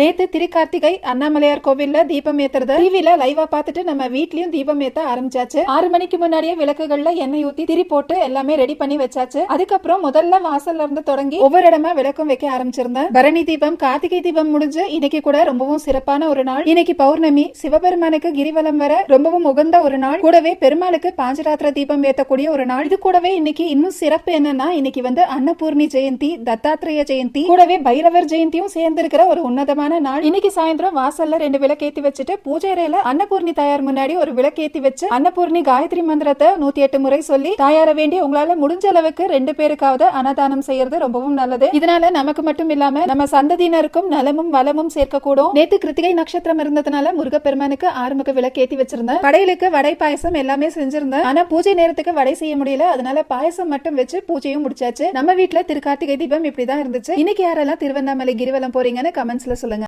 நேத்து திருக்கார்த்திகை அண்ணாமலையார் கோவில்ல தீபம் ஏத்துறத டிவில லைவா பார்த்துட்டு நம்ம வீட்லயும் தீபம் ஏத்த ஆரம்பிச்சாச்சு. ஆறு மணிக்கு முன்னாடியே விளக்குகள்ல எண்ணெய் ஊத்தி திரி போட்டு எல்லாமே ரெடி பண்ணி வச்சாச்சு. அதுக்கப்புறம் முதல்ல வாசல்ல இருந்து தொடங்கி ஒவ்வொரு இடமா விளக்கம் வைக்க ஆரம்பிச்சிருந்தேன். பரணி தீபம் கார்த்திகை தீபம் முடிஞ்சு இன்னைக்கு கூட ரொம்பவும் சிறப்பான ஒரு நாள். இன்னைக்கு பௌர்ணமி சிவபெருமானுக்கு கிரிவலம் வர ரொம்பவும் உகந்த ஒரு நாள். கூடவே பெருமாளுக்கு பாஞ்சராத்திர தீபம் ஏத்தக்கூடிய ஒரு நாள். இது கூடவே இன்னைக்கு இன்னும் சிறப்பு என்னன்னா இன்னைக்கு வந்து அன்னபூர்ணி ஜெயந்தி தத்தாத்திரேய ஜெயந்தி கூடவே பைரவர் ஜெயந்தியும் சேர்ந்திருக்கிற ஒரு உன்னதமான நாள் இன்னைக்கு சாயந்தரம் வாசல்ல ரெண்டு விளக்கேத்தி வச்சுட்டு பூஜை அறையில அன்னபூர்ணி தாயார் முன்னாடி ஒரு விளக்கேத்தி வச்சு அன்னபூர்ணி காயத்ரி மந்திரத்தை நூத்தி எட்டு முறை சொல்லி தாயார வேண்டி உங்களால முடிஞ்ச அளவுக்கு ரெண்டு பேருக்காவது அன்னதானம் செய்யறது ரொம்பவும் நல்லது. இதனால நமக்கு மட்டும் இல்லாம நம்ம சந்ததியினருக்கும் நலமும் வளமும் சேர்க்கக்கூடும். நேத்து கிருத்திகை நட்சத்திரம் இருந்ததுனால முருகப்பெருமானுக்கு ஆறுமுக விளக்கேத்தி வச்சிருந்தேன். படையலுக்கு வடை பாயசம் எல்லாமே செஞ்சிருந்தேன். ஆனா பூஜை நேரத்துக்கு வடை செய்ய முடியல. அதனால பாயசம் மட்டும் வச்சு பூஜையும் முடிச்சாச்சு. நம்ம வீட்டுல திருக்கார்த்திகை தீபம் இப்படிதான் இருந்துச்சு. இன்னைக்கு யாரெல்லாம் திருவண்ணாமலை கிரிவலம் போறீங்கன்னு கமெண்ட்ஸ்ல சொல்லுங்க.